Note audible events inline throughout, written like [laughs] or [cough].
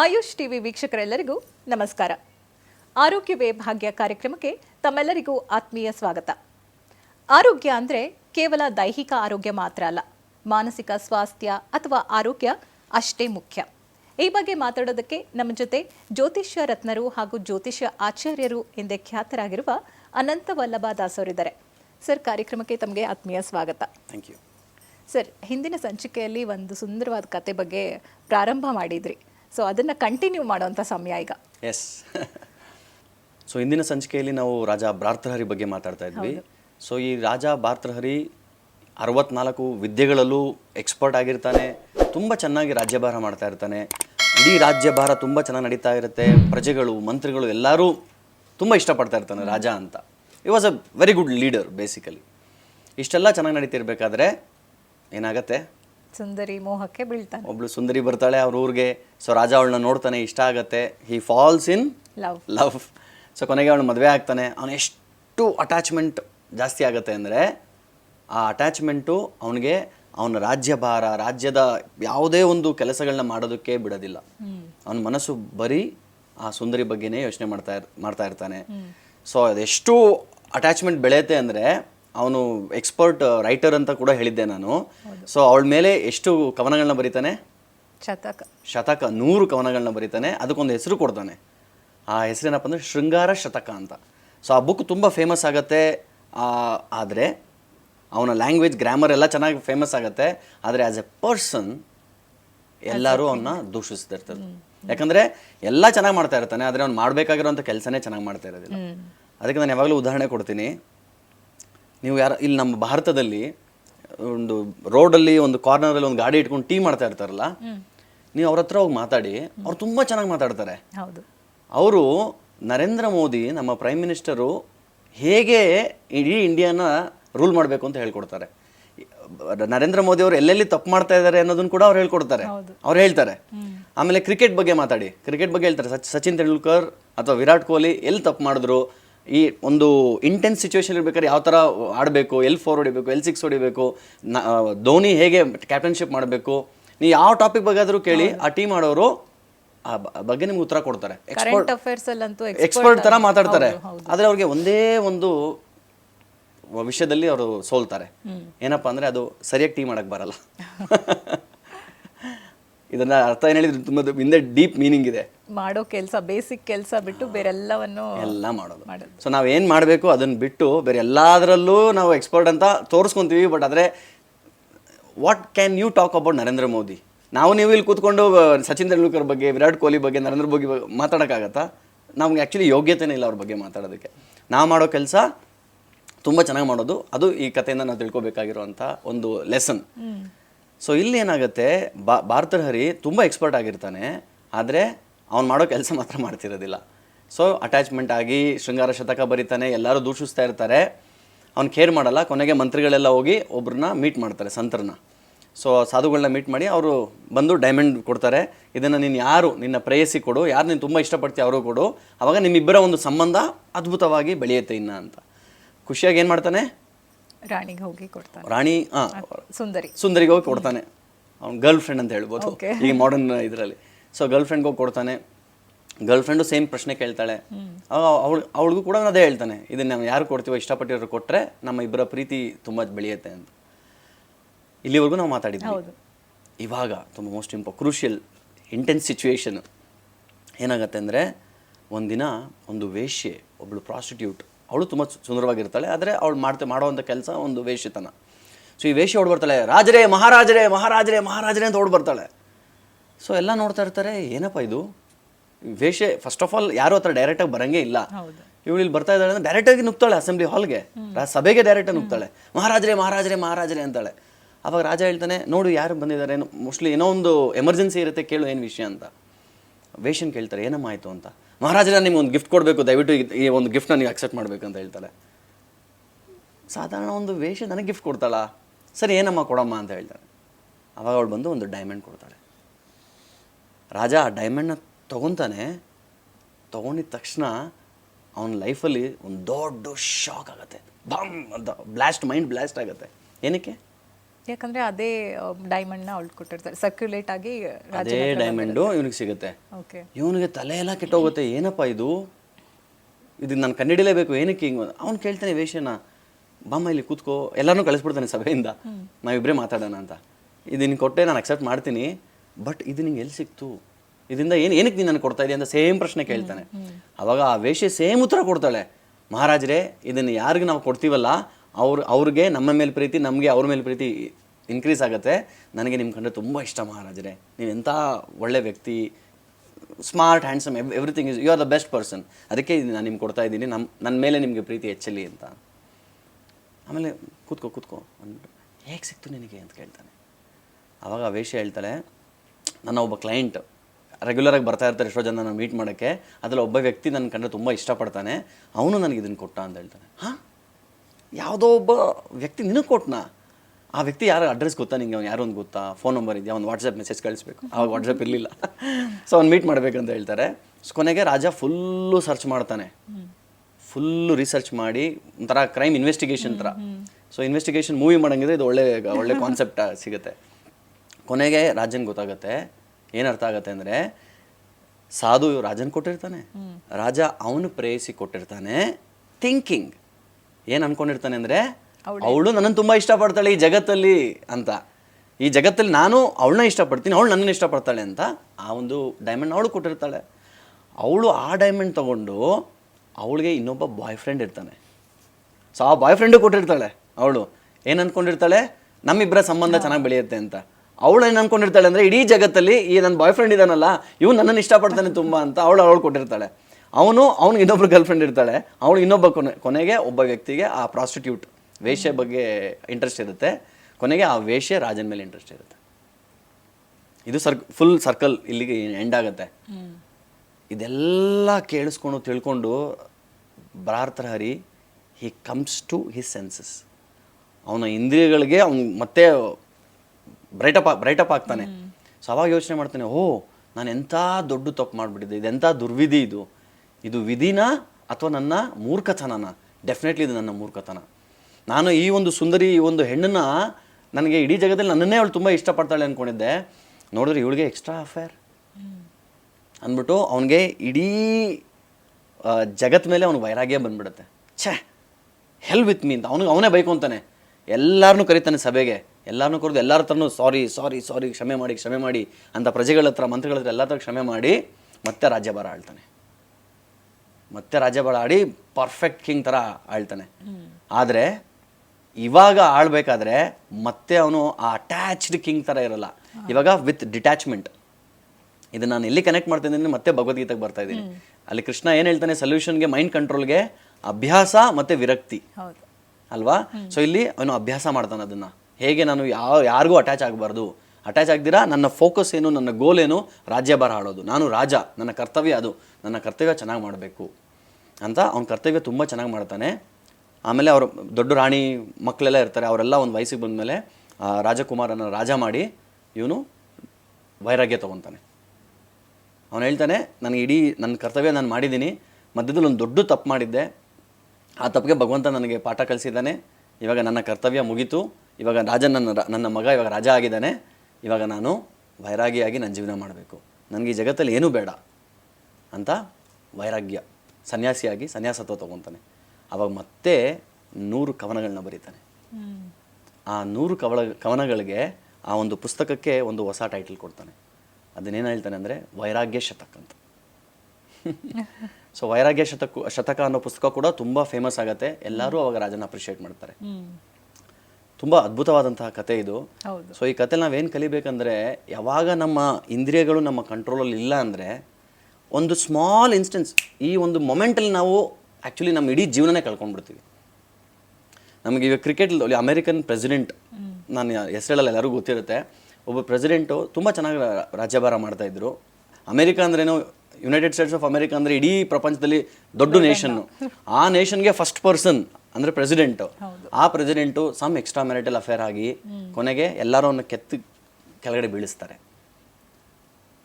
AYUSH TV ವೀಕ್ಷಕರೆಲ್ಲರಿಗೂ ನಮಸ್ಕಾರ. ಆರೋಗ್ಯವೇ ಭಾಗ್ಯ ಕಾರ್ಯಕ್ರಮಕ್ಕೆ ತಮ್ಮೆಲ್ಲರಿಗೂ ಆತ್ಮೀಯ ಸ್ವಾಗತ. ಆರೋಗ್ಯ ಅಂದರೆ ಕೇವಲ ದೈಹಿಕ ಆರೋಗ್ಯ ಮಾತ್ರ ಅಲ್ಲ ಮಾನಸಿಕ ಸ್ವಾಸ್ಥ್ಯ ಅಥವಾ ಆರೋಗ್ಯ ಅಷ್ಟೇ ಮುಖ್ಯ. ಈ ಬಗ್ಗೆ ಮಾತಾಡೋದಕ್ಕೆ ನಮ್ಮ ಜೊತೆ ಜ್ಯೋತಿಷ್ಯ ರತ್ನರು ಹಾಗೂ ಜ್ಯೋತಿಷ್ಯ ಆಚಾರ್ಯರು ಎಂದೇ ಖ್ಯಾತರಾಗಿರುವ ಅನಂತ ವಲ್ಲಭ ದಾಸ್ ಅವರಿದ್ದಾರೆ ಸರ್ ಕಾರ್ಯಕ್ರಮಕ್ಕೆ ತಮಗೆ ಆತ್ಮೀಯ ಸ್ವಾಗತ. ಥ್ಯಾಂಕ್ ಯು ಸರ್ ಹಿಂದಿನ ಸಂಚಿಕೆಯಲ್ಲಿ ಒಂದು ಸುಂದರವಾದ ಕತೆ ಬಗ್ಗೆ ಪ್ರಾರಂಭ ಮಾಡಿದ್ರಿ. ಸೊ ಅದನ್ನು ಕಂಟಿನ್ಯೂ ಮಾಡುವಂಥ ಸಮಯ ಈಗ. ಎಸ್ ಸೊ [laughs] ಇಂದಿನ ಸಂಚಿಕೆಯಲ್ಲಿ ನಾವು ರಾಜ ಭ್ರಾತೃಹರಿ ಬಗ್ಗೆ ಮಾತಾಡ್ತಾ ಇದ್ವಿ. ಸೊ ಈ ರಾಜ ಭಾರ್ತೃಹರಿ ಅರವತ್ನಾಲ್ಕು ವಿದ್ಯೆಗಳಲ್ಲೂ ಎಕ್ಸ್ಪರ್ಟ್ ಆಗಿರ್ತಾನೆ. ತುಂಬ ಚೆನ್ನಾಗಿ ರಾಜ್ಯಭಾರ ಮಾಡ್ತಾ ಇರ್ತಾನೆ. ಇಡೀ ರಾಜ್ಯಭಾರ ತುಂಬ ಚೆನ್ನಾಗಿ ನಡೀತಾ ಇರುತ್ತೆ. ಪ್ರಜೆಗಳು ಮಂತ್ರಿಗಳು ಎಲ್ಲರೂ ತುಂಬ ಇಷ್ಟಪಡ್ತಾ ಇರ್ತಾನೆ ರಾಜ ಅಂತ. He was a very good leader basically ಇಷ್ಟೆಲ್ಲ ಚೆನ್ನಾಗಿ ನಡೀತಿರ್ಬೇಕಾದ್ರೆ ಏನಾಗತ್ತೆ? ಸುಂದರಿ ಮೋಹಕ್ಕೆ ಬೀಳ್ತಾನೆ. ಒಬ್ಳು ಸುಂದರಿ ಬರ್ತಾಳೆ ಅವ್ರ ಊರಿಗೆ. ಸೊ ರಾಜ ಅವಳನ್ನ ನೋಡ್ತಾನೆ ಇಷ್ಟ ಆಗತ್ತೆ. He falls in love love so ಕೊನೆಗೆ ಅವಳು ಮದುವೆ ಆಗ್ತಾನೆ. ಅವನು ಎಷ್ಟು ಅಟ್ಯಾಚ್ಮೆಂಟ್ ಜಾಸ್ತಿ ಆಗುತ್ತೆ ಅಂದರೆ ಆ ಅಟ್ಯಾಚ್ಮೆಂಟು ಅವನಿಗೆ ಅವನ ರಾಜ್ಯಭಾರ ರಾಜ್ಯದ ಯಾವುದೇ ಒಂದು ಕೆಲಸಗಳನ್ನ ಮಾಡೋದಕ್ಕೆ ಬಿಡೋದಿಲ್ಲ. ಅವನ ಮನಸ್ಸು ಬರೀ ಆ ಸುಂದರಿ ಬಗ್ಗೆನೇ ಯೋಚನೆ ಮಾಡ್ತಾ ಇರ್ ಮಾಡ್ತಾ ಇರ್ತಾನೆ. ಸೊ ಅದೆಷ್ಟು ಅಟ್ಯಾಚ್ಮೆಂಟ್ ಬೆಳೆಯುತ್ತೆ ಅಂದರೆ ಅವನು ಎಕ್ಸ್ಪರ್ಟ್ ರೈಟರ್ ಅಂತ ಕೂಡ ಹೇಳಿದ್ದೆ ನಾನು. ಸೊ ಅವಳ ಮೇಲೆ ಎಷ್ಟು ಕವನಗಳನ್ನ ಬರೀತಾನೆ? ಶತಕ. ಶತಕ ನೂರು ಕವನಗಳನ್ನ ಬರೀತಾನೆ. ಅದಕ್ಕೊಂದು ಹೆಸರು ಕೊಡ್ತಾನೆ. ಆ ಹೆಸರೇನಪ್ಪ ಅಂದರೆ ಶೃಂಗಾರ ಶತಕ ಅಂತ. ಸೊ ಆ ಬುಕ್ ತುಂಬ ಫೇಮಸ್ ಆಗುತ್ತೆ. ಆದರೆ ಅವನ ಲ್ಯಾಂಗ್ವೇಜ್ ಗ್ರಾಮರ್ ಎಲ್ಲ ಚೆನ್ನಾಗಿ ಫೇಮಸ್ ಆಗುತ್ತೆ. ಆದರೆ ಆ್ಯಸ್ ಎ ಪರ್ಸನ್ ಎಲ್ಲರೂ ಅವನ್ನ ದೂಷಿಸ್ತಿರ್ತಾರೆ ಯಾಕಂದರೆ ಎಲ್ಲ ಚೆನ್ನಾಗಿ ಮಾಡ್ತಾ ಇರ್ತಾನೆ ಆದರೆ ಅವ್ನು ಮಾಡಬೇಕಾಗಿರೋಂಥ ಕೆಲಸನೇ ಚೆನ್ನಾಗಿ ಮಾಡ್ತಾ ಇರೋದಿಲ್ಲ. ಅದಕ್ಕೆ ನಾನು ಯಾವಾಗಲೂ ಉದಾಹರಣೆ ಕೊಡ್ತೀನಿ. ನೀವು ಯಾರು ಇಲ್ಲಿ ನಮ್ಮ ಭಾರತದಲ್ಲಿ ಒಂದು ರೋಡಲ್ಲಿ ಒಂದು ಕಾರ್ನರಲ್ಲಿ ಒಂದು ಗಾಡಿ ಇಟ್ಕೊಂಡು ಟೀ ಮಾಡ್ತಾ ಇರ್ತಾರಲ್ಲ ನೀವು ಅವ್ರ ಹತ್ರ ಹೋಗಿ ಮಾತಾಡಿ ಅವ್ರು ತುಂಬ ಚೆನ್ನಾಗಿ ಮಾತಾಡ್ತಾರೆ. ಅವರು ನರೇಂದ್ರ ಮೋದಿ ನಮ್ಮ ಪ್ರೈಮ್ ಮಿನಿಸ್ಟರು ಹೇಗೆ ಇಡೀ ಇಂಡಿಯಾನ ರೂಲ್ ಮಾಡಬೇಕು ಅಂತ ಹೇಳ್ಕೊಡ್ತಾರೆ. ನರೇಂದ್ರ ಮೋದಿ ಅವರು ಎಲ್ಲೆಲ್ಲಿ ತಪ್ಪು ಮಾಡ್ತಾ ಇದ್ದಾರೆ ಅನ್ನೋದನ್ನ ಕೂಡ ಅವ್ರು ಹೇಳ್ಕೊಡ್ತಾರೆ. ಅವ್ರು ಹೇಳ್ತಾರೆ. ಆಮೇಲೆ ಕ್ರಿಕೆಟ್ ಬಗ್ಗೆ ಮಾತಾಡಿ. ಕ್ರಿಕೆಟ್ ಬಗ್ಗೆ ಹೇಳ್ತಾರೆ. ಸಚ್ ಸಚಿನ್ ತೆಂಡೂಲ್ಕರ್ ಅಥವಾ ವಿರಾಟ್ ಕೊಹ್ಲಿ ಎಲ್ಲಿ ತಪ್ಪು ಮಾಡಿದ್ರು ಈ ಒಂದು ಇಂಟೆನ್ಸ್ ಸಿಚುವೇಶನ್ ಇರ್ಬೇಕಾದ್ರೆ ಯಾವ ಥರ ಆಡಬೇಕು ಎಲ್ ಫೋರ್ ಹೊಡಿಬೇಕು ಎಲ್ ಸಿಕ್ಸ್ ಹೊಡಿಬೇಕು ಧೋನಿ ಹೇಗೆ ಕ್ಯಾಪ್ಟನ್ಶಿಪ್ ಮಾಡಬೇಕು ನೀವು ಯಾವ ಟಾಪಿಕ್ ಬಗ್ಗೆ ಆದರೂ ಕೇಳಿ ಆ ಟೀಮ್ ಆಡೋರು ಆ ಬಗ್ಗೆ ನಿಮ್ಗೆ ಉತ್ತರ ಕೊಡ್ತಾರೆ. ಎಕ್ಸ್ಪರ್ಟ್ ತರ ಮಾತಾಡ್ತಾರೆ. ಆದ್ರೆ ಅವ್ರಿಗೆ ಒಂದೇ ಒಂದು ವಿಷಯದಲ್ಲಿ ಅವರು ಸೋಲ್ತಾರೆ. ಏನಪ್ಪಾ ಅಂದ್ರೆ ಅದು ಸರಿಯಾಗಿ ಟೀಮ್ ಮಾಡಕ್ ಬರಲ್ಲ. [laughs] ಇದನ್ನ ಅರ್ಥ ಏನ್ ಹೇಳಿದ್ರೆ? ತುಂಬಾ ಹಿಂದೆ ಡೀಪ್ ಮೀನಿಂಗ್ ಇದೆ. ಮಾಡೋ ಕೆಲಸ ಬೇಸಿಕ್ ಕೆಲಸ ಬಿಟ್ಟು ಬೇರೆಲ್ಲವನ್ನು ಎಲ್ಲ ಮಾಡೋದು. ಸೊ ನಾವು ಏನು ಮಾಡಬೇಕು ಅದನ್ನು ಬಿಟ್ಟು ಬೇರೆ ಎಲ್ಲದರಲ್ಲೂ ನಾವು ಎಕ್ಸ್ಪರ್ಟ್ ಅಂತ ತೋರಿಸ್ಕೊಂತೀವಿ ಬಟ್ ಆದ್ರೆ what can you talk about Narendra Modi? ನಾವು ನೀವು ಇಲ್ಲಿ ಕೂತ್ಕೊಂಡು ಸಚಿನ್ ತೆಂಡೂಲ್ಕರ್ ಬಗ್ಗೆ ವಿರಾಟ್ ಕೊಹ್ಲಿ ಬಗ್ಗೆ ನರೇಂದ್ರ ಮೋದಿ ಬಗ್ಗೆ ಮಾತಾಡೋಕ್ಕಾಗತ್ತಾ? ನಮ್ಗೆ ಆ್ಯಕ್ಚುಲಿ ಯೋಗ್ಯತೆನೇ ಇಲ್ಲ ಅವ್ರ ಬಗ್ಗೆ ಮಾತಾಡೋದಕ್ಕೆ. ನಾವು ಮಾಡೋ ಕೆಲಸ ತುಂಬ ಚೆನ್ನಾಗಿ ಮಾಡೋದು. ಅದು ಈ ಕಥೆಯಿಂದ ನಾವು ತಿಳ್ಕೊಬೇಕಾಗಿರುವಂಥ ಒಂದು ಲೆಸನ್ ಸೊ ಇಲ್ಲಿ ಏನಾಗುತ್ತೆ ಬಾ ಭಾರತಹರಿ ತುಂಬ ಎಕ್ಸ್ಪರ್ಟ್ ಆಗಿರ್ತಾನೆ ಆದರೆ ಅವ್ನು ಮಾಡೋ ಕೆಲಸ ಮಾತ್ರ ಮಾಡ್ತಿರೋದಿಲ್ಲ. ಸೊ ಅಟ್ಯಾಚ್ಮೆಂಟ್ ಆಗಿ ಶೃಂಗಾರ ಶತಕ ಬರೀತಾನೆ ಎಲ್ಲರೂ ದೂಷಿಸ್ತಾ ಇರ್ತಾರೆ. ಅವ್ನು ಕೇರ್ ಮಾಡಲ್ಲ ಕೊನೆಗೆ ಮಂತ್ರಿಗಳೆಲ್ಲ ಹೋಗಿ ಒಬ್ರನ್ನ ಮೀಟ್ ಮಾಡ್ತಾರೆ ಸಂತರನ್ನ. ಸೊ ಸಾಧುಗಳನ್ನ ಮೀಟ್ ಮಾಡಿ ಅವರು ಬಂದು ಡೈಮಂಡ್ ಕೊಡ್ತಾರೆ. ಇದನ್ನು ನೀನು ಯಾರು ನಿನ್ನ ಪ್ರೇಯಸಿ ಕೊಡು ಯಾರು ನೀನು ತುಂಬ ಇಷ್ಟಪಡ್ತೀಯ ಅವರು ಕೊಡು. ಅವಾಗ ನಿಮ್ಮಿಬ್ಬರ ಒಂದು ಸಂಬಂಧ ಅದ್ಭುತವಾಗಿ ಬೆಳೆಯುತ್ತೆ ಇನ್ನ ಅಂತ. ಖುಷಿಯಾಗಿ ಏನು ಮಾಡ್ತಾನೆ? ರಾಣಿಗೆ ಹೋಗಿ ಕೊಡ್ತಾನೆ. ರಾಣಿ ಹಾಂ ಸುಂದರಿ. ಸುಂದರಿಗೆ ಹೋಗಿ ಕೊಡ್ತಾನೆ. ಅವ್ನು ಗರ್ಲ್ ಫ್ರೆಂಡ್ ಅಂತ ಹೇಳ್ಬೋದು. ಈ ಮಾಡರ್ನ್ ಇದರಲ್ಲಿ. ಸೊ ಗರ್ಲ್ ಫ್ರೆಂಡ್ಗೆ ಹೋಗಿ ಕೊಡ್ತಾನೆ. ಗರ್ಲ್ ಫ್ರೆಂಡು ಸೇಮ್ ಪ್ರಶ್ನೆ ಕೇಳ್ತಾಳೆ. ಅವಳು ಅವಳಿಗೂ ಕೂಡ ಅದೇ ಹೇಳ್ತಾನೆ. ಇದನ್ನು ನಾವು ಯಾರು ಕೊಡ್ತೀವೋ ಇಷ್ಟಪಟ್ಟಿರೋ ಕೊಟ್ಟರೆ ನಮ್ಮ ಇಬ್ಬರ ಪ್ರೀತಿ ತುಂಬ ಬೆಳೆಯುತ್ತೆ ಅಂತ. ಇಲ್ಲಿವರೆಗೂ ನಾವು ಮಾತಾಡಿದ್ವಿ. ಇವಾಗ ತುಂಬ ಮೋಸ್ಟ್ ಇಂಪ ಕ್ರೂಷಿಯಲ್ ಇಂಟೆನ್ಸ್ ಸಿಚುವೇಶನ್ ಏನಾಗತ್ತೆ ಅಂದರೆ ಒಂದಿನ ಒಂದು ವೇಶ್ಯೆ ಒಬ್ಬಳು ಪ್ರಾಸ್ಟಿಟ್ಯೂಟ್ ಅವಳು ತುಂಬ ಸುಂದರವಾಗಿರ್ತಾಳೆ ಆದರೆ ಅವಳು ಮಾಡ್ತಾ ಮಾಡೋವಂಥ ಕೆಲಸ ಒಂದು ವೇಶ್ಯತನ ಸೊ ಈ ವೇಶ್ಯೆ ಓಡ್ ಬರ್ತಾಳೆ ರಾಜರೇ ಮಹಾರಾಜರೇ ಮಹಾರಾಜರೇ ಮಹಾರಾಜರೇ ಅಂತ ಓಡ್ ಬರ್ತಾಳೆ. ಸೊ ಎಲ್ಲ ನೋಡ್ತಾ ಇರ್ತಾರೆ ಏನಪ್ಪ ಇದು? ವೇಷ ಫಸ್ಟ್ ಆಫ್ ಆಲ್ ಯಾರು ಹತ್ರ ಡೈರೆಕ್ಟಾಗಿ ಬರಂಗೇ ಇಲ್ಲ. ಇವಳು ಇಲ್ಲಿ ಬರ್ತಾ ಇದ್ದಾಳೆ ಅಂದ್ರೆ ಡೈರೆಕ್ಟಾಗಿ ನುಗ್ತಾಳೆ ಅಸೆಂಬ್ಲಿ ಹಾಲ್ಗೆ ಸಭೆಗೆ ಡೈರೆಕ್ಟಾಗಿ ನುಗ್ತಾಳೆ. ಮಹಾರಾಜರೇ ಮಹಾರಾಜರೇ ಮಹಾರಾಜರೇ ಅಂತಾಳೆ. ಅವಾಗ ರಾಜ ಹೇಳ್ತಾನೆ ನೋಡು ಯಾರು ಬಂದಿದ್ದಾರೆ? ಮೋಸ್ಟ್ಲಿ ಏನೋ ಒಂದು ಎಮರ್ಜೆನ್ಸಿ ಇರುತ್ತೆ ಕೇಳು ಏನು ವಿಷಯ ಅಂತ. ವೇಷನ್ ಕೇಳ್ತಾರೆ ಏನಮ್ಮ ಆಯಿತು ಅಂತ? ಮಹಾರಾಜರ ನಿಮ್ಗೆ ಒಂದು ಗಿಫ್ಟ್ ಕೊಡಬೇಕು ದಯವಿಟ್ಟು ಈ- ಒಂದು ಗಿಫ್ಟ್ ನೀವು ಅಕ್ಸೆಪ್ಟ್ ಮಾಡಬೇಕು ಅಂತ ಹೇಳ್ತಾಳೆ. ಸಾಧಾರಣ ಒಂದು ವೇಷ ನನಗೆ ಗಿಫ್ಟ್ ಕೊಡ್ತಾಳ? ಸರಿ ಏನಮ್ಮ ಕೊಡಮ್ಮ ಅಂತ ಹೇಳ್ತಾರೆ ಅವಾಗ ಅವಳು ಬಂದು ಒಂದು ಡೈಮಂಡ್ ಕೊಡ್ತಾಳೆ. ರಾಜ ಆ ಡೈಮಂಡ್ನ ತೊಗೊತಾನೆ. ತೊಗೊಂಡಿದ ತಕ್ಷಣ ಅವನ ಲೈಫಲ್ಲಿ ಒಂದು ದೊಡ್ಡ ಶಾಕ್ ಆಗುತ್ತೆ. ಬಮ್ ಅಂತ ಬ್ಲಾಸ್ಟ್ ಮೈಂಡ್ ಬ್ಲಾಸ್ಟ್ ಆಗುತ್ತೆ. ಏನಕ್ಕೆ? ಯಾಕಂದ್ರೆ ಅದೇ ಡೈಮಂಡ್ನ ಅವಳು ಕೊಟ್ಟಿರ್ತಾರೆ. ಸರ್ಕ್ಯುಲೇಟ್ ಆಗಿ ಅದೇ ಡೈಮಂಡು ಇವನಿಗೆ ಸಿಗುತ್ತೆ. ಇವನಿಗೆ ತಲೆ ಎಲ್ಲ ಕೆಟ್ಟೋಗುತ್ತೆ. ಏನಪ್ಪ ಇದು? ಇದು ನಾನು ಕಂಡಿಡಿಲೇಬೇಕು. ಏನಕ್ಕೆ ಹಿಂಗೆ ಅವ್ನು ಕೇಳ್ತಾನೆ ವೇಷನ. ಬಮ್ಮ ಇಲ್ಲಿ ಕೂತ್ಕೋ. ಎಲ್ಲರೂ ಕಳಿಸ್ಬಿಡ್ತಾನೆ ಸಭೆಯಿಂದ. ನಾವಿಬ್ಬರೇ ಮಾತಾಡೋಣ ಅಂತ. ಇದನ್ನು ಕೊಟ್ಟೆ ನಾನು ಅಕ್ಸೆಪ್ಟ್ ಮಾಡ್ತೀನಿ. ಬಟ್ ಇದು ನಿಂಗೆ ಎಲ್ಲಿ ಸಿಕ್ತು? ಇದರಿಂದ ಏನು ಏನಕ್ಕೆ ನೀನು ನನಗೆ ಕೊಡ್ತಾ ಇದೆಯಾ ಅಂತ ಸೇಮ್ ಪ್ರಶ್ನೆ ಕೇಳ್ತಾನೆ. ಅವಾಗ ಆ ವೇಷೆ ಸೇಮ್ ಉತ್ತರ ಕೊಡ್ತಾಳೆ. ಮಹಾರಾಜರೇ ಇದನ್ನು ಯಾರಿಗೆ ನಾವು ಕೊಡ್ತೀವಲ್ಲ ಅವ್ರು ಅವ್ರಿಗೆ ನಮ್ಮ ಮೇಲೆ ಪ್ರೀತಿ ನಮಗೆ ಅವ್ರ ಮೇಲೆ ಪ್ರೀತಿ ಇನ್ಕ್ರೀಸ್ ಆಗುತ್ತೆ. ನನಗೆ ನಿಮ್ಮ ಕಂಡ್ರೆ ತುಂಬ ಇಷ್ಟ ಮಹಾರಾಜರೇ. ನೀವು ಎಂಥ ಒಳ್ಳೆ ವ್ಯಕ್ತಿ smart handsome ಎವ್ everything is you are the best person ಅದಕ್ಕೆ ನಾನು ನಿಮ್ಗೆ ಕೊಡ್ತಾ ಇದ್ದೀನಿ. ನಮ್ಮ ನನ್ನ ಮೇಲೆ ನಿಮಗೆ ಪ್ರೀತಿ ಹೆಚ್ಚಲಿ ಅಂತ. ಆಮೇಲೆ ಕೂತ್ಕೋ ಕೂತ್ಕೋ. ಅಂದ್ಬಿಟ್ಟು ಹೇಗೆ ಸಿಕ್ತು ನಿನಗೆ ಅಂತ ಕೇಳ್ತಾನೆ. ಆವಾಗ ಆ ವೇಷ ಹೇಳ್ತಾಳೆ ನನ್ನ ಒಬ್ಬ ಕ್ಲೈಂಟ್ ರೆಗ್ಯುಲರಾಗಿ ಬರ್ತಾ ಇರ್ತಾರೆ ಎಷ್ಟೋ ಜನ ನಾನು ಮೀಟ್ ಮಾಡೋಕ್ಕೆ. ಅದರಲ್ಲಿ ಒಬ್ಬ ವ್ಯಕ್ತಿ ನನ್ನ ಕಂಡ್ರೆ ತುಂಬ ಇಷ್ಟಪಡ್ತಾನೆ. ಅವನು ನನಗೆ ಇದನ್ನು ಕೊಟ್ಟ ಅಂತ ಹೇಳ್ತಾನೆ. ಹಾಂ? ಯಾವುದೋ ಒಬ್ಬ ವ್ಯಕ್ತಿ ನಿನಗೆ ಕೊಟ್ಟನಾ ಆ ವ್ಯಕ್ತಿ ಯಾರು ಅಡ್ರೆಸ್ ಗೊತ್ತಾ ನಿಂಗೆ? ಅವ್ನು ಯಾರು ಗೊತ್ತಾ? ಫೋನ್ ನಂಬರ್ ಇದೆಯಾ? ಒಂದು ವಾಟ್ಸಪ್ ಮೆಸೇಜ್ ಕಳಿಸ್ಬೇಕು. ಆವಾಗ ವಾಟ್ಸಪ್ ಇರಲಿಲ್ಲ. ಸೊ [laughs] ಅವ್ನು ಮೀಟ್ ಮಾಡಬೇಕಂತ ಹೇಳ್ತಾರೆ. ಸೊ ಕೊನೆಗೆ ರಾಜ ಫುಲ್ಲು ಸರ್ಚ್ ಮಾಡ್ತಾನೆ. ಫುಲ್ಲು ರಿಸರ್ಚ್ ಮಾಡಿ ಒಂಥರ ಕ್ರೈಮ್ ಇನ್ವೆಸ್ಟಿಗೇಷನ್ ಥರ ಸೊ ಇನ್ವೆಸ್ಟಿಗೇಷನ್ ಮೂವಿ ಮಾಡಂಗಿದ್ರೆ ಇದು ಒಳ್ಳೆ ಒಳ್ಳೆ ಕಾನ್ಸೆಪ್ಟ್ ಸಿಗುತ್ತೆ. ಕೊನೆಗೆ ರಾಜನ್ ಗೊತ್ತಾಗುತ್ತೆ. ಏನು ಅರ್ಥ ಆಗುತ್ತೆ ಅಂದ್ರೆ ಸಾಧು ರಾಜನ್ ಕೊಟ್ಟಿರ್ತಾನೆ. ರಾಜ ಅವನು ಪ್ರೇಯಸಿ ಕೊಟ್ಟಿರ್ತಾನೆ. ಥಿಂಕಿಂಗ್ ಏನು ಅನ್ಕೊಂಡಿರ್ತಾನೆ ಅಂದ್ರೆ ಅವಳು. ನನ್ನನ್ನು ತುಂಬಾ ಇಷ್ಟಪಡ್ತಾಳೆ ಈ ಜಗತ್ತಲ್ಲಿ ಅಂತ. ಈ ಜಗತ್ತಲ್ಲಿ ನಾನು ಅವಳನ್ನ ಇಷ್ಟಪಡ್ತೀನಿ ಅವಳು ನನ್ನನ್ನು ಇಷ್ಟಪಡ್ತಾಳೆ ಅಂತ ಆ ಒಂದು ಡೈಮಂಡ್ ಅವಳು ಕೊಟ್ಟಿರ್ತಾಳೆ. ಅವಳು ಆ ಡೈಮಂಡ್ ತಗೊಂಡು ಅವಳಿಗೆ ಇನ್ನೊಬ್ಬ ಬಾಯ್ ಫ್ರೆಂಡ್ ಇರ್ತಾನೆ. ಸೊ ಆ ಬಾಯ್ ಫ್ರೆಂಡು ಕೊಟ್ಟಿರ್ತಾಳೆ ಅವಳು. ಏನು ಅನ್ಕೊಂಡಿರ್ತಾಳೆ? ನಮ್ಮಿಬ್ಬರ ಸಂಬಂಧ ಚೆನ್ನಾಗಿ ಬೆಳೆಯುತ್ತೆ ಅಂತ. ಅವಳು ಏನು ಅನ್ಕೊಂಡಿರ್ತಾಳೆ ಅಂದರೆ ಇಡೀ ಜಗತ್ತಲ್ಲಿ ಈ ನನ್ನ ಬಾಯ್ ಫ್ರೆಂಡ್ ಇದಾನಲ್ಲ, ಇವ್ನು ನನ್ನನ್ನು ಇಷ್ಟಪಡ್ತಾನೆ ತುಂಬ ಅಂತ ಅವಳು ಅವಳು ಕೊಟ್ಟಿರ್ತಾಳೆ. ಅವನು ಅವ್ನಿಗೆ ಇನ್ನೊಬ್ರು ಗರ್ಲ್ ಫ್ರೆಂಡ್ ಇರ್ತಾಳೆ. ಅವಳು ಇನ್ನೊಬ್ಬ ಕೊನೆ, ಕೊನೆಗೆ ಒಬ್ಬ ವ್ಯಕ್ತಿಗೆ ಆ ಪ್ರಾಸ್ಟಿಟ್ಯೂಟ್ ವೇಶ್ಯ ಬಗ್ಗೆ ಇಂಟ್ರೆಸ್ಟ್ ಇರುತ್ತೆ. ಕೊನೆಗೆ ಆ ವೇಶ್ಯ ರಾಜನ ಮೇಲೆ ಇಂಟ್ರೆಸ್ಟ್ ಇರುತ್ತೆ. ಇದು ಸರ್ ಫುಲ್ ಸರ್ಕಲ್ ಇಲ್ಲಿಗೆ ಎಂಡ್ ಆಗುತ್ತೆ. ಇದೆಲ್ಲ ಕೇಳಿಸ್ಕೊಂಡು, ತಿಳ್ಕೊಂಡು Hari he comes to his senses ಅವನ ಇಂದ್ರಿಯಗಳಿಗೆ, ಅವ್ನು ಮತ್ತೆ ಬ್ರೈಟಪ್ ಬ್ರೈಟಪ್ ಆಗ್ತಾನೆ. ಸೊ ಅವಾಗ ಯೋಚನೆ ಮಾಡ್ತಾನೆ ಓ ನಾನು ಎಂಥ ದೊಡ್ಡ ತಪ್ಪು ಮಾಡಿಬಿಟ್ಟಿದ್ದೆ ಇದೆಂಥ ದುರ್ವಿಧಿ ಇದು? ಇದು ವಿಧಿನ ಅಥವಾ ನನ್ನ ಮೂರ್ಖತನನ? ಡೆಫಿನೆಟ್ಲಿ ಇದು ನನ್ನ ಮೂರ್ಖತನ. ನಾನು ಈ ಒಂದು ಸುಂದರಿ ಈ ಒಂದು ಹೆಣ್ಣನ್ನ ನನಗೆ ಇಡೀ ಜಗದಲ್ಲಿ ನನ್ನನ್ನೇ ಅವಳು ತುಂಬ ಇಷ್ಟಪಡ್ತಾಳೆ ಅಂದ್ಕೊಂಡಿದ್ದೆ ನೋಡಿದ್ರೆ ಇವಳಿಗೆ ಎಕ್ಸ್ಟ್ರಾ ಅಫೇರ್ ಅಂದ್ಬಿಟ್ಟು ಅವನಿಗೆ ಇಡೀ ಜಗತ್ ಮೇಲೆ ಅವ್ನಿಗೆ ವೈರಾಗ್ಯ ಬಂದ್ಬಿಡುತ್ತೆ. ಛೇ ಹೆಲ್ ವಿತ್ ಮೀ ಅಂತ. ಅವನಿಗೆ ಅವನೇ ಬೈಕೊಂತಾನೆ ಎಲ್ಲರನ್ನೂ ಕರೀತಾನೆ ಸಭೆಗೆ. ಎಲ್ಲರನ್ನೂ ಕರೆದು ಎಲ್ಲರ ಹತ್ರನೂ ಸಾರಿ ಸಾರಿ ಸಾರಿ ಕ್ಷಮೆ ಮಾಡಿ ಕ್ಷಮೆ ಮಾಡಿ ಅಂತ ಪ್ರಜೆಗಳ ಹತ್ರ ಮಂತ್ರಿಗಳ ಹತ್ರ ಎಲ್ಲ ಹತ್ರ ಕ್ಷಮೆ ಮಾಡಿ ಮತ್ತೆ ರಾಜ್ಯಭಾರ ಆಳ್ತಾನೆ. ಮತ್ತೆ ರಾಜ್ಯಭಾರ ಆಡಿ ಪರ್ಫೆಕ್ಟ್ ಕಿಂಗ್ ಥರ ಆಳ್ತಾನೆ. ಆದರೆ ಇವಾಗ ಆಳ್ಬೇಕಾದ್ರೆ ಮತ್ತೆ ಅವನು ಆ ಅಟ್ಯಾಚ್ಡ್ ಕಿಂಗ್ ಥರ ಇರಲ್ಲ. ಇವಾಗ ವಿತ್ ಡಿಟ್ಯಾಚ್ಮೆಂಟ್ ಇದು ನಾನು ಎಲ್ಲಿ ಕನೆಕ್ಟ್ ಮಾಡ್ತೀನಿ ಅಂದ್ರೆ ಮತ್ತೆ ಭಗವದ್ಗೀತೆಗೆ ಬರ್ತಾ ಇದ್ದೀನಿ. ಅಲ್ಲಿ ಕೃಷ್ಣ ಏನು ಹೇಳ್ತಾನೆ? ಸೊಲ್ಯೂಷನ್ಗೆ ಮೈಂಡ್ ಕಂಟ್ರೋಲ್ಗೆ ಅಭ್ಯಾಸ ಮತ್ತೆ ವಿರಕ್ತಿ. ಅಲ್ವಾ? ಸೊ ಇಲ್ಲಿ ಅವನು ಅಭ್ಯಾಸ ಮಾಡ್ತಾನೆ ಅದನ್ನ. ಹೇಗೆ ನಾನು ಯಾವ, ಯಾರಿಗೂ ಅಟ್ಯಾಚ್ ಆಗಬಾರ್ದು. ಅಟ್ಯಾಚ್ ಆಗ್ದಿರಾ? ನನ್ನ ಫೋಕಸ್ ಏನು? ನನ್ನ ಗೋಲ್ ಏನು? ರಾಜ್ಯಭಾರ ಆಡೋದು. ನಾನು ರಾಜ. ನನ್ನ ಕರ್ತವ್ಯ ಅದು. ನನ್ನ ಕರ್ತವ್ಯ ಚೆನ್ನಾಗಿ ಮಾಡಬೇಕು. ಅಂತ ಅವ್ನ ಕರ್ತವ್ಯ ತುಂಬ ಚೆನ್ನಾಗಿ ಮಾಡ್ತಾನೆ. ಆಮೇಲೆ ಅವರು ದೊಡ್ಡ ರಾಣಿ ಮಕ್ಕಳೆಲ್ಲ ಇರ್ತಾರೆ. ಅವರೆಲ್ಲ ಒಂದು ವಯಸ್ಸಿಗೆ ಬಂದಮೇಲೆ ರಾಜಕುಮಾರನ ರಾಜ ಮಾಡಿ ಇವನು ವೈರಾಗ್ಯ ತೊಗೊತಾನೆ. ಅವನು ಹೇಳ್ತಾನೆ, ನನಗೆ ಇಡೀ ನನ್ನ ಕರ್ತವ್ಯ ನಾನು ಮಾಡಿದ್ದೀನಿ. ಮಧ್ಯದಲ್ಲಿ ಒಂದು ದೊಡ್ಡ ತಪ್ಪು ಮಾಡಿದ್ದೆ. ಆ ತಪ್ಪಿಗೆ ಭಗವಂತ ನನಗೆ ಪಾಠ ಕಲಿಸಿದ್ದಾನೆ. ಇವಾಗ ನನ್ನ ಕರ್ತವ್ಯ ಮುಗೀತು. ಇವಾಗ ರಾಜ ನನ್ನ ನನ್ನ ಮಗ ಇವಾಗ ರಾಜ ಆಗಿದ್ದಾನೆ. ಇವಾಗ ನಾನು ವೈರಾಗಿಯಾಗಿ ನನ್ನ ಜೀವನ ಮಾಡಬೇಕು. ನನಗೆ ಈ ಜಗತ್ತಲ್ಲಿ ಏನೂ ಬೇಡ ಅಂತ ವೈರಾಗ್ಯ, ಸನ್ಯಾಸಿಯಾಗಿ ಸನ್ಯಾಸತ್ವ ತೊಗೊತಾನೆ. ಅವಾಗ ಮತ್ತೆ ನೂರು ಕವನಗಳನ್ನ ಬರೀತಾನೆ. ಆ ನೂರು ಕವಳ, ಕವನಗಳಿಗೆ ಆ ಒಂದು ಪುಸ್ತಕಕ್ಕೆ ಒಂದು ಹೊಸ ಟೈಟಲ್ ಕೊಡ್ತಾನೆ. ಅದನ್ನೇನು ಹೇಳ್ತಾನೆ ಅಂದರೆ ವೈರಾಗ್ಯ ಶತಕ ಅಂತ. ಸೊ ವೈರಾಗ್ಯ ಶತಕ ಶತಕ ಅನ್ನೋ ಪುಸ್ತಕ ಕೂಡ ತುಂಬ ಫೇಮಸ್ ಆಗುತ್ತೆ. ಎಲ್ಲರೂ ಅವಾಗ ರಾಜನ ಅಪ್ರಿಷಿಯೇಟ್ ಮಾಡ್ತಾರೆ. ತುಂಬ ಅದ್ಭುತವಾದಂತಹ ಕತೆ ಇದು. ಸೊ ಈ ಕತೆ ನಾವೇನು ಕಲಿಬೇಕಂದ್ರೆ ಯಾವಾಗ ನಮ್ಮ ಇಂದ್ರಿಯಗಳು ನಮ್ಮ ಕಂಟ್ರೋಲಲ್ಲಿ ಇಲ್ಲ ಅಂದರೆ ಒಂದು ಸ್ಮಾಲ್ ಇನ್ಸ್ಟೆನ್ಸ್ ಈ ಒಂದು ಮೊಮೆಂಟಲ್ಲಿ ನಾವು ಆ್ಯಕ್ಚುಲಿ ನಮ್ಮ ಇಡೀ ಜೀವನನೇ ಕಳ್ಕೊಂಡ್ಬಿಡ್ತೀವಿ. ನಮಗೆ ಈಗ ಕ್ರಿಕೆಟ್ ಅಮೆರಿಕನ್ ಪ್ರೆಸಿಡೆಂಟ್ ನಾನು ಹೆಸರೇಳಲ್ಲ ಎಲ್ಲರಿಗೂ ಗೊತ್ತಿರುತ್ತೆ. ಒಬ್ಬ ಪ್ರೆಸಿಡೆಂಟು ತುಂಬ ಚೆನ್ನಾಗಿ ರಾಜ್ಯಭಾರ ಮಾಡ್ತಾಯಿದ್ರು ಅಮೆರಿಕ ಅಂದ್ರೇನು ಯುನೈಟೆಡ್ ಸ್ಟೇಟ್ಸ್ ಆಫ್ ಅಮೆರಿಕ ಅಂದರೆ ಇಡೀ ಪ್ರಪಂಚದಲ್ಲಿ ದೊಡ್ಡ ನೇಷನ್ನು ಆ ನೇಷನ್ಗೆ ಫಸ್ಟ್ ಪರ್ಸನ್ ಅಂದರೆ ಪ್ರೆಸಿಡೆಂಟು ಆ president some extra marital affair ಆಗಿ ಕೊನೆಗೆ ಎಲ್ಲರೂ ಕೆತ್ತು ಕೆಳಗಡೆ ಬೀಳಿಸ್ತಾರೆ.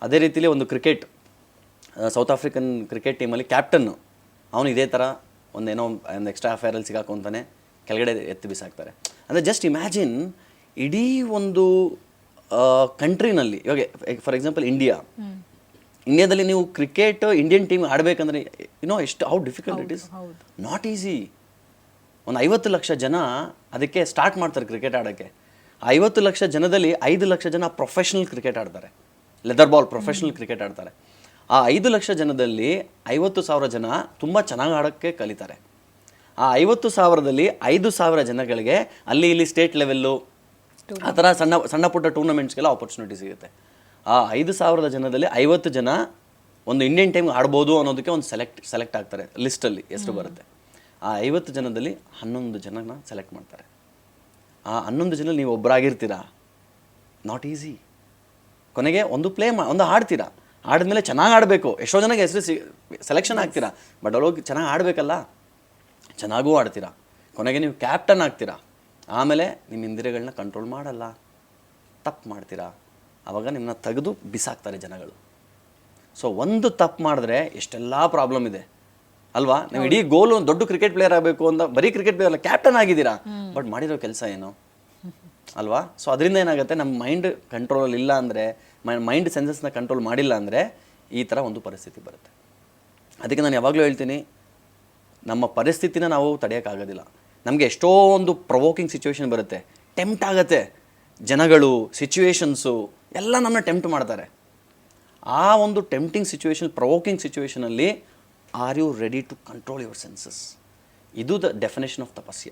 ಅದೇ ರೀತಿಲಿ ಒಂದು ಕ್ರಿಕೆಟ್ ಸೌತ್ ಆಫ್ರಿಕನ್ ಕ್ರಿಕೆಟ್ ಟೀಮಲ್ಲಿ ಕ್ಯಾಪ್ಟನ್ ಅವನು ಇದೇ ಥರ ಒಂದೇನೋ ಒಂದು ಎಕ್ಸ್ಟ್ರಾ ಅಫೇರಲ್ಲಿ ಸಿಗಾಕೊಂತಾನೆ ಕೆಳಗಡೆ ಎತ್ತಿ ಬಿಸಾಕ್ತಾರೆ. ಅಂದರೆ ಜಸ್ಟ್ ಇಮ್ಯಾಜಿನ್ ಇಡೀ ಒಂದು ಕಂಟ್ರಿನಲ್ಲಿ ಇವಾಗ ಫಾರ್ ಎಕ್ಸಾಂಪಲ್ ಇಂಡಿಯಾ ಇಂಡಿಯಾದಲ್ಲಿ ನೀವು ಕ್ರಿಕೆಟ್ ಇಂಡಿಯನ್ ಟೀಮ್ ಆಡಬೇಕಂದ್ರೆ ಯುನೋ ಎಷ್ಟು how difficult it is not easy ಒಂದು ಐವತ್ತು ಲಕ್ಷ ಜನ ಅದಕ್ಕೆ ಸ್ಟಾರ್ಟ್ ಮಾಡ್ತಾರೆ ಕ್ರಿಕೆಟ್ ಆಡೋಕ್ಕೆ. ಐವತ್ತು ಲಕ್ಷ ಜನದಲ್ಲಿ ಐದು ಲಕ್ಷ ಜನ ಪ್ರೊಫೆಷ್ನಲ್ ಕ್ರಿಕೆಟ್ ಆಡ್ತಾರೆ. ಲೆದರ್ ಬಾಲ್ ಪ್ರೊಫೆಷ್ನಲ್ ಕ್ರಿಕೆಟ್ ಆಡ್ತಾರೆ. ಆ ಐದು ಲಕ್ಷ ಜನದಲ್ಲಿ ಐವತ್ತು ಸಾವಿರ ಜನ ತುಂಬ ಚೆನ್ನಾಗಿ ಆಡೋಕ್ಕೆ ಕಲಿತಾರೆ. ಆ ಐವತ್ತು ಸಾವಿರದಲ್ಲಿ ಐದು ಸಾವಿರ ಜನಗಳಿಗೆ ಅಲ್ಲಿ ಇಲ್ಲಿ ಸ್ಟೇಟ್ ಲೆವೆಲ್ಲು ಆ ಥರ ಸಣ್ಣ ಸಣ್ಣ ಪುಟ್ಟ ಟೂರ್ನಮೆಂಟ್ಸ್ಗೆಲ್ಲ ಆಪರ್ಚುನಿಟಿ ಸಿಗುತ್ತೆ. ಆ ಐದು ಸಾವಿರದ ಜನದಲ್ಲಿ ಐವತ್ತು ಜನ ಒಂದು ಇಂಡಿಯನ್ ಟೈಮ್ ಆಡ್ಬೋದು ಅನ್ನೋದಕ್ಕೆ ಒಂದು ಸೆಲೆಕ್ಟ್ ಸೆಲೆಕ್ಟ್ ಆಗ್ತಾರೆ ಲಿಸ್ಟಲ್ಲಿ ಹೆಸರು ಬರುತ್ತೆ. ಆ ಐವತ್ತು ಜನದಲ್ಲಿ ಹನ್ನೊಂದು ಜನನ ಸೆಲೆಕ್ಟ್ ಮಾಡ್ತಾರೆ. ಆ ಹನ್ನೊಂದು ಜನ ನೀವು ಒಬ್ಬರಾಗಿರ್ತೀರಾ ನಾಟ್ ಈಸಿ ಕೊನೆಗೆ ಒಂದು ಪ್ಲೇ ಮಾ, ಒಂದು ಆಡ್ತೀರಾ? ಆಡಿದ್ಮೇಲೆ ಚೆನ್ನಾಗಿ ಆಡಬೇಕು. ಎಷ್ಟೋ ಜನಕ್ಕೆ ಹೆಸರು ಸಿ ಸೆಲೆಕ್ಷನ್ ಆಗ್ತೀರಾ? ಬಟ್ ಅವ್ರಿಗೆ ಚೆನ್ನಾಗಿ ಆಡಬೇಕಲ್ಲ? ಚೆನ್ನಾಗೂ ಆಡ್ತೀರಾ? ಕೊನೆಗೆ ನೀವು ಕ್ಯಾಪ್ಟನ್ ಆಗ್ತೀರಾ? ಆಮೇಲೆ ನಿಮ್ಮ ಇಂದ್ರಿಯಗಳನ್ನ ಕಂಟ್ರೋಲ್ ಮಾಡಲ್ಲ. ತಪ್ಪು ಮಾಡ್ತೀರಾ? ಆವಾಗ ನಿಮ್ಮನ್ನ ತೆಗೆದು ಬಿಸಾಕ್ತಾರೆ ಜನಗಳು. ಸೊ ಒಂದು ತಪ್ಪು ಮಾಡಿದ್ರೆ ಎಷ್ಟೆಲ್ಲ ಪ್ರಾಬ್ಲಮ್ ಇದೆ. ಅಲ್ವಾ? ನೀವು ಇಡೀ ಗೋಲು ಒಂದು ದೊಡ್ಡ ಕ್ರಿಕೆಟ್ ಪ್ಲೇಯರ್ ಆಗಬೇಕು ಅಂತ ಬರೀ ಕ್ರಿಕೆಟ್ ಪ್ಲೇಯರ್ ಅಲ್ಲ ಕ್ಯಾಪ್ಟನ್ ಆಗಿದ್ದೀರಾ? ಬಟ್ ಮಾಡಿರೋ ಕೆಲಸ ಏನು? ಅಲ್ವಾ? ಸೊ ಅದರಿಂದ ಏನಾಗುತ್ತೆ? ನಮ್ಮ ಮೈಂಡ್ ಕಂಟ್ರೋಲ್ ಇಲ್ಲ ಅಂದರೆ ಮೈಂಡ್ ಸೆನ್ಸಸ್ನ ಕಂಟ್ರೋಲ್ ಮಾಡಿಲ್ಲ ಅಂದರೆ ಈ ಥರ ಒಂದು ಪರಿಸ್ಥಿತಿ ಬರುತ್ತೆ. ಅದಕ್ಕೆ ನಾನು ಯಾವಾಗಲೂ ಹೇಳ್ತೀನಿ ನಮ್ಮ ಪರಿಸ್ಥಿತಿನ ನಾವು ತಡೆಯೋಕ್ಕಾಗೋದಿಲ್ಲ. ನಮಗೆ ಎಷ್ಟೋ ಒಂದು ಪ್ರವೋಕಿಂಗ್ ಸಿಚುವೇಶನ್ ಬರುತ್ತೆ. ಟೆಂಪ್ಟ್ ಆಗುತ್ತೆ. ಜನಗಳು ಸಿಚುವೇಶನ್ಸು ಎಲ್ಲ ನಮ್ಮನ್ನ ಟೆಂಪ್ಟ್ ಮಾಡ್ತಾರೆ. ಆ ಒಂದು tempting situation provoking ಸಿಚುವೇಶನಲ್ಲಿ are you ready to control your senses ಇದು ದ ಡೆಫಿನೇಷನ್ ಆಫ್ ತಪಸ್ಯ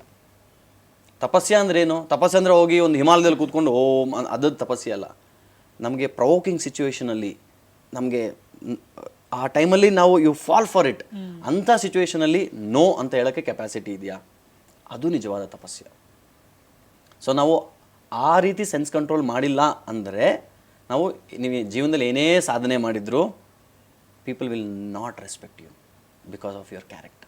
ತಪಸ್ಯ ಅಂದ್ರೆ ಏನು ತಪಸ್ಯ ಅಂದರೆ ಹೋಗಿ ಒಂದು ಹಿಮಾಲಯದಲ್ಲಿ ಕೂತ್ಕೊಂಡು ಓಂ ಅದು ತಪಸ್ಯ ಅಲ್ಲ. ನಮಗೆ ಪ್ರವೋಕಿಂಗ್ ಸಿಚುವೇಶನಲ್ಲಿ ನಮಗೆ ಆ ಟೈಮಲ್ಲಿ ನಾವು ಯು ಫಾಲ್ ಫಾರ್ ಇಟ್ ಅಂಥ ಸಿಚುವೇಶನಲ್ಲಿ ನೋ ಅಂತ ಹೇಳೋಕ್ಕೆ ಕೆಪಾಸಿಟಿ ಇದೆಯಾ? ಅದು ನಿಜವಾದ ತಪಸ್ಯ ಸೊ ನಾವು ಆ ರೀತಿ ಸೆನ್ಸ್ ಕಂಟ್ರೋಲ್ ಮಾಡಿಲ್ಲ ಅಂದರೆ ನಾವು ನೀವು ಜೀವನದಲ್ಲಿ ಏನೇ ಸಾಧನೆ ಮಾಡಿದರೂ people will not respect you because of your character